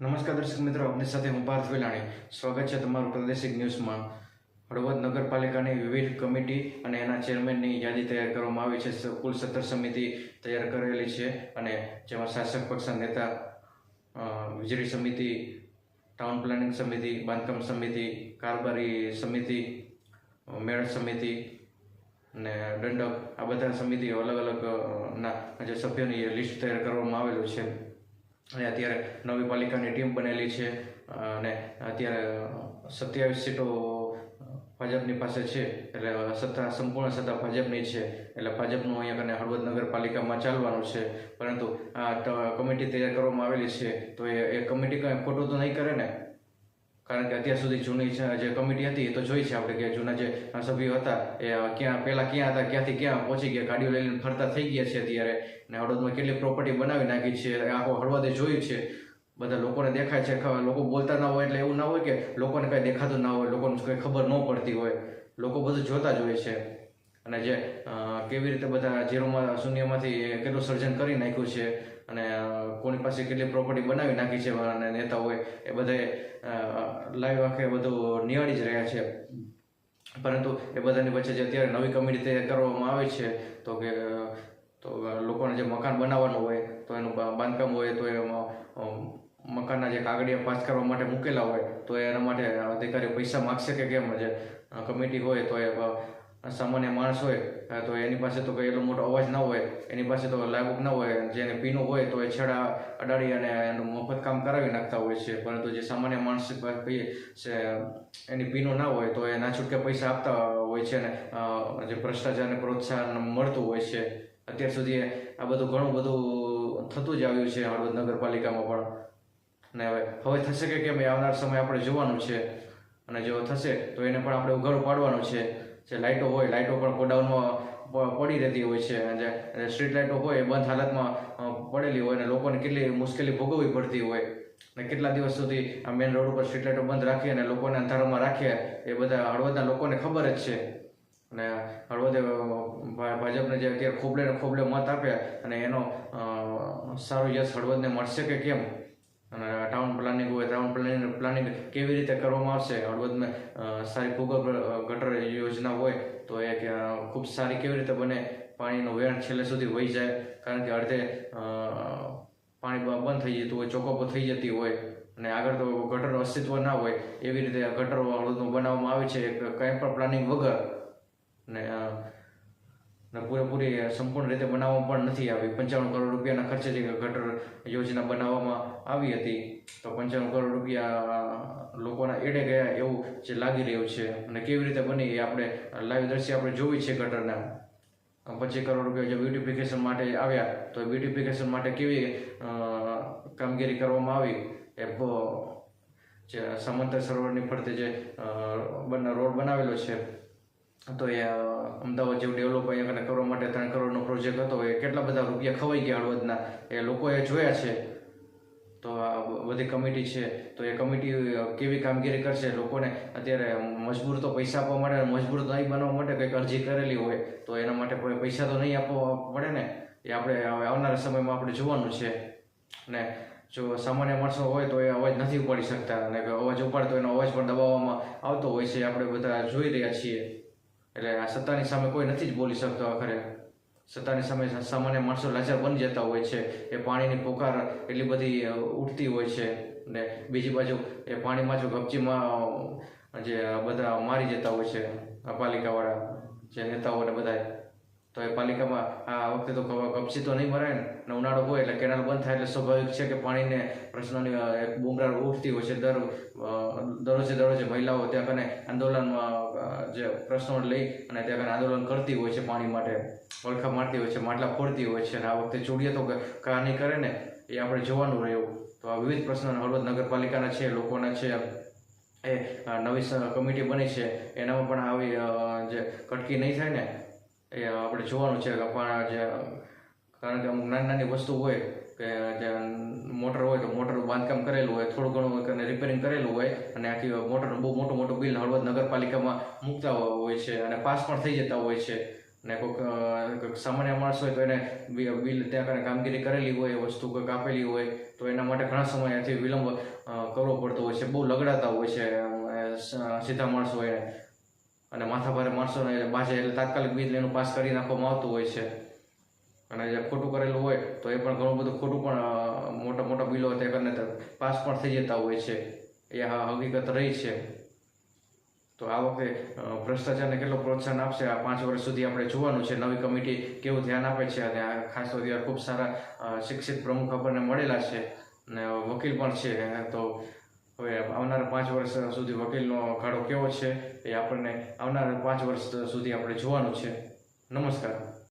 નમસ્કાર દર્શક મિત્રો, આપની સાથે હું પાર્થ વેલાણી. સ્વાગત છે તમારું પ્રાદેશિક ન્યૂઝમાં. હળવદ નગરપાલિકાની વિવિધ કમિટી અને એના ચેરમેનની યાદી તૈયાર કરવામાં આવી છે. કુલ સત્તર સમિતિ તૈયાર કરેલી છે અને જેમાં શાસક પક્ષના નેતા વીજળી સમિતિ, ટાઉન પ્લાનિંગ સમિતિ, બાંધકામ સમિતિ, કારોબારી સમિતિ મેળ સમિતિ અને દંડક. આ બધા સમિતિઓ અલગ અલગ ના જે સભ્યોની લિસ્ટ તૈયાર કરવામાં આવેલું છે. અને અત્યારે નવી પાલિકાની ટીમ બનેલી છે, અને અત્યારે સત્યાવીસ સીટો ભાજપની પાસે છે, એટલે સત્તા, સંપૂર્ણ સત્તા ભાજપની છે, એટલે ભાજપનું અહીંયા કને હળવદ નગરપાલિકામાં ચાલવાનું છે, પરંતુ આ કમિટી તૈયાર કરવામાં આવેલી છે, તો એ કમિટી કંઈ ખોટું તો નહીં કરે ને? કારણ કે અત્યાર સુધી જૂની જે કમિટી હતી એ તો જોઈ છે આપણે કે જૂના જે સભ્યો હતા, એ ક્યાં, પહેલાં ક્યાં હતા, ક્યાંથી ક્યાં પહોંચી ગયા, ગાડીઓ લઈને ફરતા થઈ ગયા છે અત્યારે. ને હળવદમાં કેટલી પ્રોપર્ટી બનાવી નાખી છે, આખો હળવદે જોયું છે. બધા લોકોને દેખાય છે લોકો બોલતા ના હોય એટલે એવું ના હોય કે લોકોને કંઈ દેખાતું ના હોય, લોકોને કંઈ ખબર ન પડતી હોય. લોકો બધું જોતા જ હોય છે. અને જે કેવી રીતે બધા ઝીરોમાં, શૂન્યમાંથી કેટલું સર્જન કરી નાખ્યું છે અને કોની પાસે કેટલી પ્રોપર્ટી બનાવી નાખી છે અને નેતાઓએ, એ બધે લાઈવ આંખે બધું નિહાળી જ રહ્યા છે. પરંતુ એ બધાની વચ્ચે જે અત્યારે નવી કમિટી તૈયાર કરવામાં આવી છે, તો કે તો લોકોને જે મકાન બનાવવાનું હોય, તો એનું બાંધકામ હોય, તો એમાં મકાનના જે કાગળિયા પાસ કરવા માટે મૂકેલા હોય, તો એના માટે અધિકારી પૈસા માગશે કે કેમ? જે કમિટી હોય તો એ સામાન્ય માણસ હોય તો એની પાસે તો કંઈ એટલો મોટો અવાજ ના હોય, એની પાસે તો લાયબુક ના હોય, જેને પીનું હોય તો એ છેડા અડાડી અને એનું મફત કામ કરાવી નાખતા હોય છે. પરંતુ જે સામાન્ય માણસ કહીએ છે, એની પીનું ના હોય તો એ ના છૂટકે પૈસા આપતા હોય છે અને જે ભ્રષ્ટાચારને પ્રોત્સાહન મળતું હોય છે. અત્યાર સુધી આ બધું ઘણું બધું થતું જ આવ્યું છે હળવદ નગરપાલિકામાં પણ. ને હવે હવે થશે કે કેમ? એ આવનાર સમય આપણે જોવાનું છે. અને જો થશે તો એને પણ આપણે ઉઘાડું પાડવાનું છે. જે લાઇટો હોય લાઇટો પણ ગોડાઉનમાં પડી રહેતી હોય છે અને જે સ્ટ્રીટ લાઇટો હોય એ બંધ હાલતમાં પડેલી હોય અને લોકોને કેટલી મુશ્કેલી ભોગવવી પડતી હોય. અને કેટલા દિવસ સુધી આ મેઇન રોડ ઉપર સ્ટ્રીટ લાઇટો બંધ રાખીએ અને લોકોને અંધારામાં રાખીએ, એ બધા હળવદના લોકોને ખબર જ છે. અને હળવદે ભાજપને જે અત્યારે ખોબલે ખોબલે મત આપ્યા અને એનો સારો યશ હળવદને મળશે કે કેમ? અને ટાઉન પ્લાનિંગ હોય ટાઉન પ્લાનિંગ પ્લાનિંગ કેવી રીતે કરવામાં આવશે? હળવદમાં સારી ભૂગર્ભ ગટર યોજના હોય તો એ ખૂબ સારી કેવી રીતે બને? પાણીનું વેણ છેલ્લે સુધી વહી જાય કારણ કે અડધે પાણી બંધ થઈ જતું હોય ચોકઅપો થઈ જતી હોય અને આગળ તો ગટરનું અસ્તિત્વ ના હોય એવી રીતે ગટરો હળવદનું બનાવવામાં આવે છે કંઈ પણ પ્લાનિંગ વગર. ને અ, ને પૂરેપૂરી સંપૂર્ણ રીતે બનાવવામાં પણ નથી આવી. પંચાવન કરોડ રૂપિયાના ખર્ચે જે ગટર યોજના બનાવવામાં આવી હતી, તો પંચાવન કરોડ રૂપિયા લોકોના એડે ગયા એવું જે લાગી રહ્યું છે. અને કેવી રીતે બની એ આપણે લાઈવ દ્રશ્ય આપણે જોવી છે ગટરના. પચીસ કરોડ રૂપિયા જે બ્યુટિફિકેશન માટે આવ્યા, તો બ્યુટિફિકેશન માટે કેવી કામગીરી કરવામાં આવી? એ જે સમંતર સરોવરની ફરતે જે બંને રોડ બનાવેલો છે. તો એ અમદાવાદ જેવું ડેવલપ અહીંયા કરવા માટે ત્રણ કરોડનો પ્રોજેક્ટ હતો, એ કેટલા બધા રૂપિયા ખવાઈ ગયા હળવદના, એ લોકોએ જોયા છે. તો આ બધી કમિટી છે, તો એ કમિટી કેવી કામગીરી કરશે, લોકોને અત્યારે મજબૂર તો પૈસા આપવા માટે મજબૂર નહીં બનવા માટે કંઈક અરજી કરેલી હોય, તો એના માટે કોઈ પૈસા તો નહીં આપવા પડે ને, એ આપણે હવે આવનારા સમયમાં આપણે જોવાનું છે. ને જો સામાન્ય માણસો હોય તો એ અવાજ નથી ઉપાડી શકતા અને અવાજ ઉપાડતો એનો અવાજ પણ દબાવવામાં આવતો હોય છે આપણે બધા જોઈ રહ્યા છીએ. એટલે આ સત્તાની સામે કોઈ નથી જ બોલી શકતો આખરે સત્તાની સામે સામાન્ય માણસો લાચાર બની જતા હોય છે. એ પાણીની પોકાર એટલી બધી ઉઠતી હોય છે. ને બીજી બાજુ એ પાણીમાં જો ગપચીમાં જે બધા મારી જતા હોય છે, આ પાલિકાવાળા, જે નેતાઓને બધા તો એ પાલિકામાં આ વખતે તો કપચી તો નહીં મરાય ને. ઉનાળો હોય એટલે કેનાલ બંધ થાય એટલે સ્વાભાવિક છે કે પાણીને પ્રશ્નોની એક બુમરાહ ઉઠતી હોય છે. દર દરરોજે દરરોજે મહિલાઓ ત્યાં કને આંદોલનમાં જે પ્રશ્નો લઈ અને ત્યાં કને આંદોલન કરતી હોય છે પાણી માટે. વળખા મારતી હોય છે, માટલા ફોડતી હોય છે. અને આ વખતે જોડીએ તો ક- કા કરે ને, એ આપણે જોવાનું રહ્યું. તો આ વિવિધ પ્રશ્નો હળવદ નગરપાલિકાના છે, લોકોના છે. એ નવી કમિટી બની છે. એનામાં પણ આવી જે કટકી નહીં થાય ને એ આપણે જોવાનું છે કે પણ જે, કારણ કે અમુક નાની નાની વસ્તુ હોય કે જે મોટર હોય તો મોટરનું બાંધકામ કરેલું હોય, થોડું ઘણું કંઈ રિપેરિંગ કરેલું હોય અને આખી મોટરનું બહુ મોટું મોટું બિલ હળવદ નગરપાલિકામાં મૂકતા હોય છે અને પાસ પણ થઈ જતા હોય છે ને કોઈક સામાન્ય માણસ હોય તો એને બિલ ત્યાં કને કામગીરી કરેલી હોય વસ્તુ કોઈક આપેલી હોય, તો એના માટે ઘણા સમયથી વિલંબ કરવો પડતો હોય છે બહુ લગડાતા હોય છે સીધા માણસો હોય. અને માથાભારે માણસોને બાજે એટલે તાત્કાલિક બિલ એનું પાસ કરી નાખવામાં આવતું હોય છે. અને જે ખોટું કરેલું હોય, તો એ પણ ઘણું બધું ખોટું પણ મોટા મોટા બિલો તે કરીને પાસ પણ થઈ જતા હોય છે. એ હકીકત રહી છે. તો આ વખતે ભ્રષ્ટાચારને કેટલો પ્રોત્સાહન આપશે? આ પાંચ વર્ષ સુધી આપણે જોવાનું છે. નવી કમિટી કેવું ધ્યાન આપે છે અને આ ખાસ તો ખૂબ સારા શિક્ષિત પ્રમુખ આપણને મળેલા છે. અને વકીલ પણ છે. તો હવે આવનારા પાંચ વર્ષ સુધી વકીલનો ગાળો કેવો છે એ આપણને આવનારા પાંચ વર્ષ સુધી આપણે જોવાનું છે. નમસ્કાર.